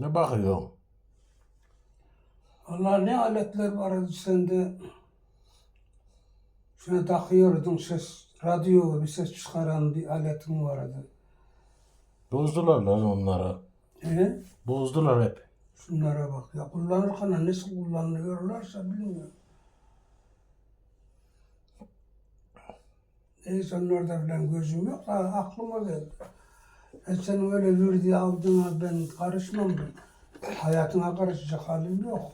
Ne bakıyorsun? Allah ne aletler vardı sende. Şuna takıyordun ses, radyo bir ses çıkaran bir aletin vardı. Bozdular lan onları. E? Bozdular hep. Şunlara bak ya kullanırken nasıl kullanıyorlarsa bilmiyorum. Neyse onlarda falan gözüm yok da aklıma geldi. E sen öyle yürüdü aldığına ben karışmam. Hayatına karışacak halim yok.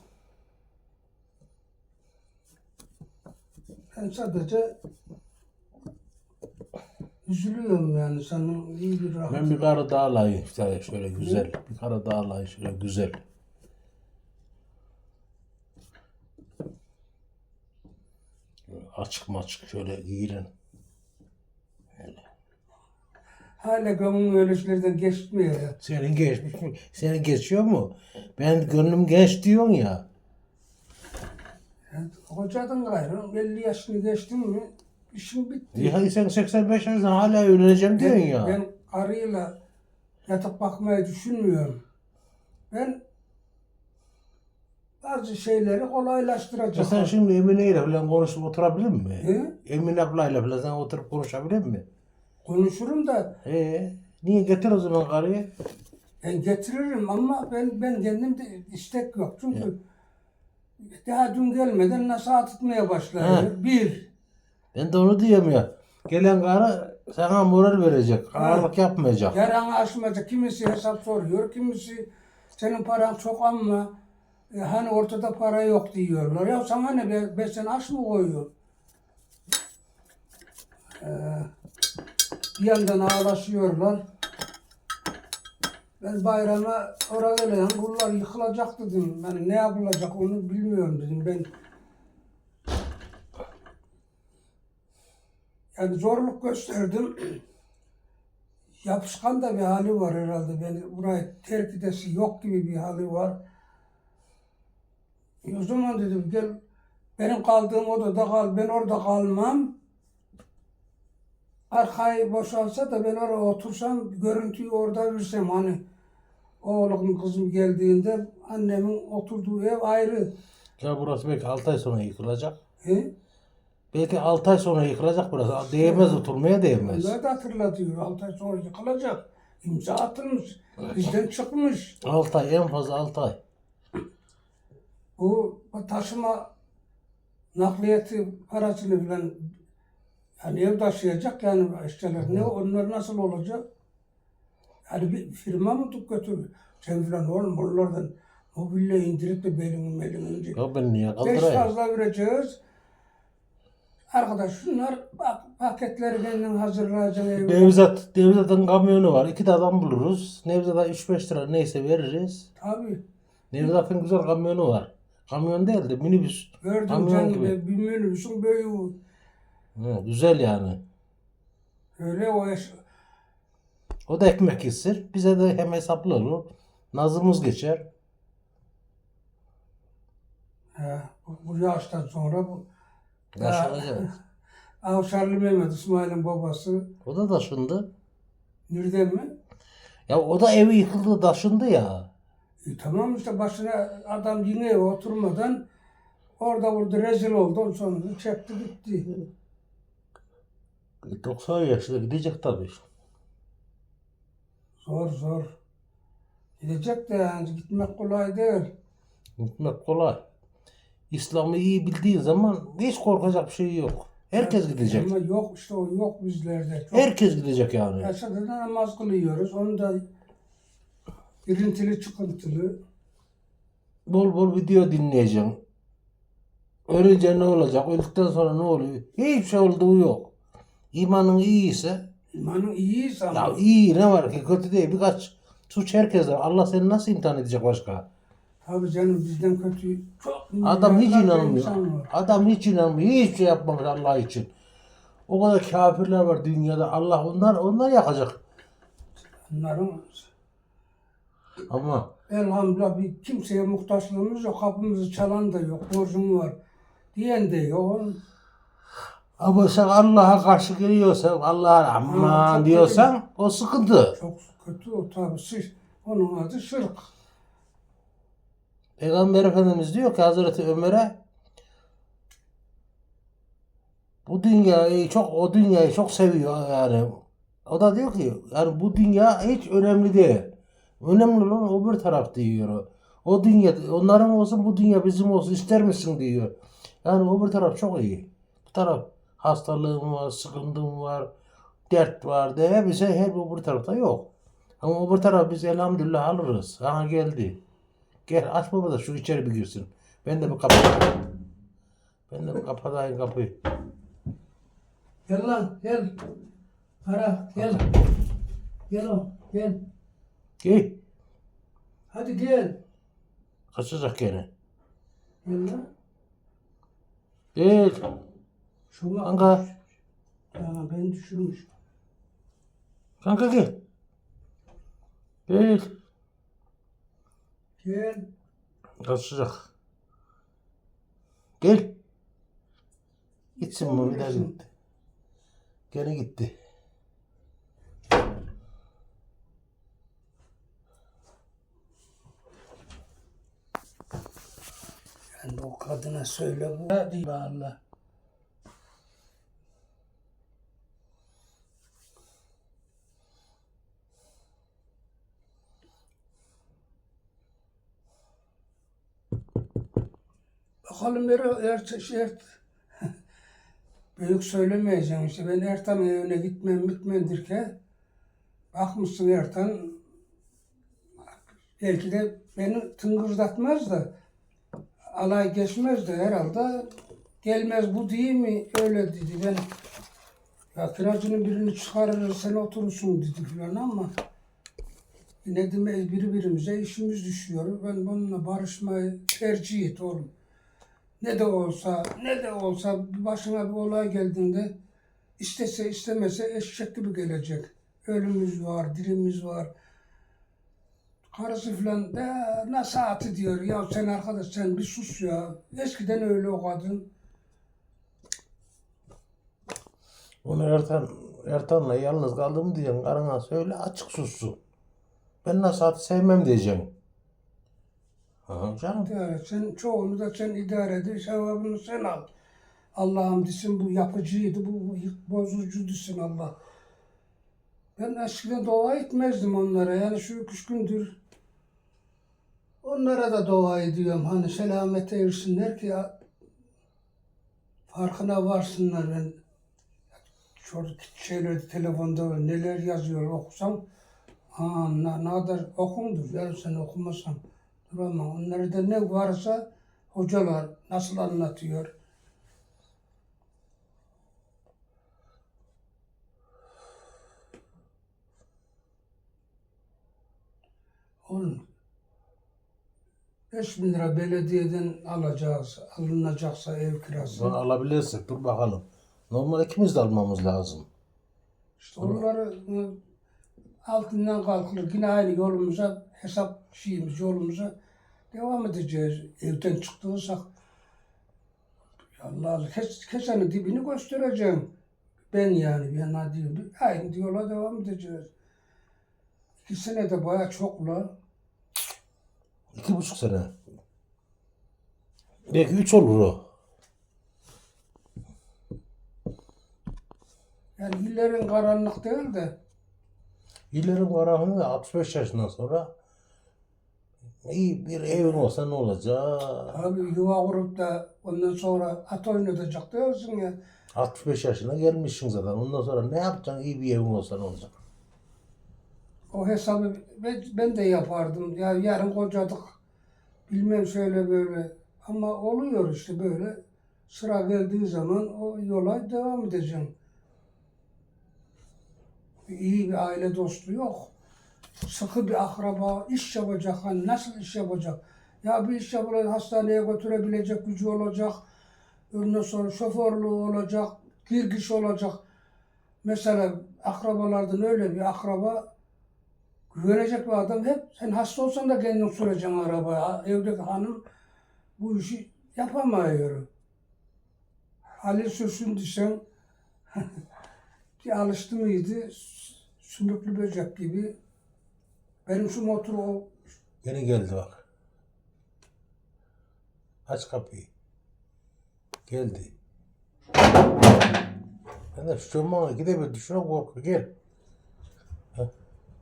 Ben sadece üzülüyorum yani senin iyi bir rahat. Ben bir karı daha alayım işte şöyle güzel. Bir karı daha alayım şöyle güzel. Şöyle açık maçık şöyle giyin. Hala gamın öyle şeylerden geçmiyor ya. Senin geçmiş mi? Senin geçiyor mu? Ben gönlüm genç diyorsun ya. Yani Kocadan gayrı 50 yaşını geçtin mi işin bitti. Ya sen 85 yaşında hala öğreneceğim diyorsun ben, ya. ben karıyla yatıp bakmayı düşünmüyorum. Ben bazı şeyleri kolaylaştıracak. Ya sen şimdi Emine ile falan konuşup oturabilir mi? He? Emine ablayla falan sen oturup konuşabilir mi? Konuşurum da Ee, niye getir o zaman karıyı? ben getiririm ama ben ben kendimde istek yok. Çünkü daha dün gelmeden nasihat etmeye başladı. Bir. Ben de onu ya. Gelen karı sana moral verecek. Ağırlık yapmayacak. Yaranı aşmayacak. Kimisi hesap soruyor. Kimisi senin paran çok ama e, hani ortada para yok diyorlar. Ya sana ne be, ben sen aş mı koyuyorum? Ee, bir yandan ağlaşıyorlar. Ben bayrama oraya gelen bunlar yıkılacak dedim. Yani ne yapılacak onu bilmiyorum dedim. Ben yani zorluk gösterdim. Yapışkan da bir hali var herhalde. Beni burayı terk edesi yok gibi bir hali var. O zaman dedim gel benim kaldığım odada kal. Ben orada kalmam. Arkayı boşalsa da ben oraya otursam görüntüyü orada versem hani oğlum kızım geldiğinde annemin oturduğu ev ayrı. Ya burası belki 6 ay sonra yıkılacak. He? Belki 6 ay sonra yıkılacak burası. Değmez oturmaya değmez. Onlar da hatırlatıyor. 6 ay sonra yıkılacak. İmza atılmış. Bizden çıkmış. 6 ay en fazla 6 ay. Bu taşıma nakliyeti parasını bilen yani ev taşıyacak yani işçiler ne onlar nasıl olacak? Yani bir firma mı tut götür? Sen filan oğlum onlardan mobilya indirip de belini belini. Ya ben niye Beş kaldırayım? fazla vereceğiz. Arkadaş şunlar bak paketleri kendin hazırlayacaksın. Nevzat, Nevzat'ın kamyonu var. İki de adam buluruz. Nevzat'a 3-5 lira neyse veririz. Tabii. Nevzat'ın güzel kamyonu var. Kamyon değil de minibüs. Gördüm Kamyon canım gibi. bir minibüsün büyüğü. Hı, güzel yani. Öyle o eş, O da ekmek ister. Bize de hem hesaplı olur. Nazımız geçer. he, bu, bu yaştan sonra bu Yaşlanacak. Avşarlı Mehmet İsmail'in babası O da taşındı. Nürden mi? Ya o da evi yıkıldı taşındı ya. E, tamam işte başına adam yine oturmadan orada burada rezil oldu. Ondan sonra çekti gitti. E, 90 yaşında gidecek tabii. Zor zor. Gidecek de yani gitmek kolay değil. Gitmek kolay. İslam'ı iyi bildiğin zaman hiç korkacak bir şey yok. Herkes gidecek. Ama yok işte o yok bizlerde. Çok Herkes gidecek yani. Yaşadığı namaz kılıyoruz. Onu da girintili çıkıntılı. Bol bol video dinleyeceksin. Ölünce ne olacak? Öldükten sonra ne oluyor? Hiçbir şey olduğu yok. İmanın iyiyse İmanın iyiyse ama. ya iyi ne var ki kötü değil. Birkaç suç herkes var. Allah seni nasıl imtihan edecek başka? Tabii canım bizden kötü çok Adam hiç milyarlarca inanmıyor. insan var. Adam hiç inanmıyor. Hiçbir şey yapmamış Allah için. O kadar kafirler var dünyada. Allah onlar onlar yakacak. Bunların Ama elhamdülillah bir kimseye muhtaçlığımız yok. Kapımızı çalan da yok. Borcum var. Diyen de yok. Ama sen Allah'a karşı geliyorsan Allah'a Ha, aman çok diyorsan o sıkıntı. Çok kötü o tabii. Şirk. Onun adı şirk. Peygamber Efendimiz diyor ki Hazreti Ömer'e bu dünyayı çok o dünyayı çok seviyor yani. O da diyor ki yani bu dünya hiç önemli değil. Önemli olan öbür taraf diyor. O dünya onların olsun bu dünya bizim olsun ister misin diyor. Yani öbür taraf çok iyi. Bu taraf hastalığım var, sıkıntım var, dert var de hepsi hep öbür tarafta yok. Ama öbür taraf biz elhamdülillah alırız. Aha geldi. Gel aç baba da şu içeri bir girsin. Ben de bir kapatayım. Ben de bir kapatayım kapıyı. Gel lan gel. Para gel. Gel oğlum gel. Gel. Hadi gel. Kaçacak gene. Gel lan. Gel. Şu bak. Kanka. Ya ben düşürmüş. Kanka gel. Gel. Gel. Kaçacak. Gel. Gitsin bu bir daha gitti. Gene gitti. Yani o kadına söyle bu. Hadi Allah. Bakalım er, er, büyük söylemeyeceğim işte. Ben Ertan'ın evine gitmem gitmem derken bakmışsın Ertan belki de beni tıngırdatmaz da alay geçmez de herhalde gelmez. Bu değil mi? Öyle dedi. Ben ya kiracının birini çıkarır sen oturursun dedi falan ama ne demek? Birbirimize işimiz düşüyor. Ben bununla barışmayı tercih et oğlum ne de olsa ne de olsa başına bir olay geldiğinde istese istemese eşek gibi gelecek ölümümüz var dirimiz var Karısı falan de nasıl atı diyor ya sen arkadaş sen bir sus ya. Eskiden öyle o kadın. Onu Ertan, Ertan'la yalnız kaldım diyeceksin. Karına söyle açık sussun. Ben Nasat'ı sevmem diyeceksin. Aha canım. İdare, sen çoğunu da sen idare edin sevabını sen al. Allah'ım desin bu yapıcıydı bu, bozucu desin Allah. Ben eskiden dua etmezdim onlara yani şu üç gündür onlara da dua ediyorum hani selamete ersinler ki farkına varsınlar ben çocuk şeyler telefonda neler yazıyor okusam ha ne, kadar okumdur ya sen okumasan duramam onlarda ne varsa hocalar nasıl anlatıyor Oğlum 5 bin lira belediyeden alacağız, alınacaksa ev kirası. Bunu alabilirsek dur bakalım. Normal ikimiz de almamız lazım. İşte onları ı, altından kalkılır. Yine aynı yolumuza, hesap şeyimiz yolumuza devam edeceğiz. Evden çıktıysak Allah Allah, kes, kesenin dibini göstereceğim. Ben yani, ben ne diyeyim, aynı yola devam edeceğiz. İki sene de bayağı çok la. İki buçuk sene. Belki üç olur o. Yani illerin karanlık değil de İlerim karanlığı da 65 yaşından sonra iyi bir evin olsa ne olacak? abi yuva kurup da ondan sonra at oynatacak diyorsun ya. 65 yaşına gelmişsin zaten. Ondan sonra ne yapacaksın? İyi bir evin olsa ne olacak? O hesabı ben, ben de yapardım. Ya yarın kocadık. Bilmem şöyle böyle. Ama oluyor işte böyle. Sıra geldiği zaman o yola devam edeceğim. İyi bir aile dostu yok. Sıkı bir akraba, iş yapacak. Hani nasıl iş yapacak? Ya bir iş yapacak, hastaneye götürebilecek gücü olacak. Ondan sonra şoförlüğü olacak, girgiş olacak. Mesela akrabalardan öyle bir akraba güvenecek bir adam hep sen hasta olsan da kendin süreceksin arabaya. Evdeki hanım bu işi yapamıyor. Ali sürsün desen bir alıştı mıydı sümüklü böcek gibi. Benim şu motor o Yine geldi bak. Aç kapıyı. Geldi. Ben de şu çocuğuma gidebilir. Düşüne korku. Gel.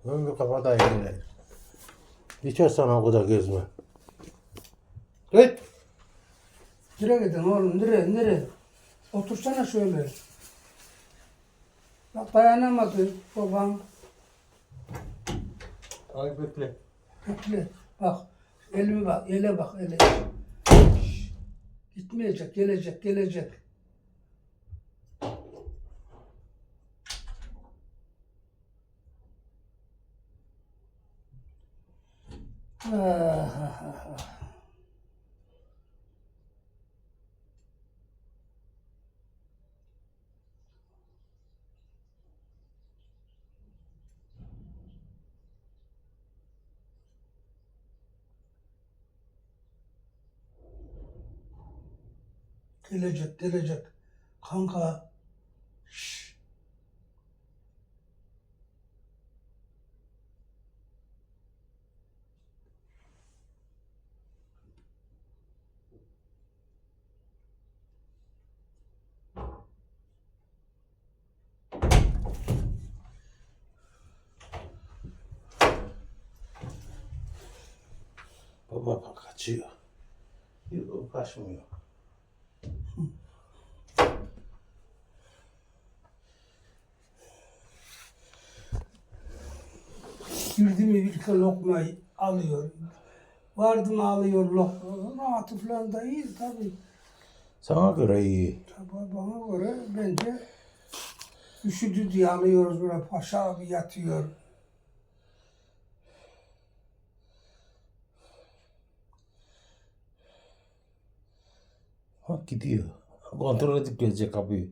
Ben bir kapatayım gel. Geçer sana o kadar gezme. Git. Nereye gidin oğlum? Nereye? Nereye? Otursana şöyle. Bak dayanamadı baban. Ay bekle. Bekle. Bak. Elime bak. Ele bak. Ele. Şşş. Gitmeyecek. Gelecek. Gelecek. Ah, ah, ah, Gelecek, gelecek. Kanka. Şşş. Baba kaçıyor. Yok kaçmıyor. Girdi mi bir lokmayı alıyor. Vardı mı alıyor lokma. Rahatı falan da iyi tabii. Sana göre iyi. Tabii bana göre bence üşüdü diye alıyoruz böyle paşa abi yatıyor. Bak gidiyor. Kontrol edip gelecek kapıyı.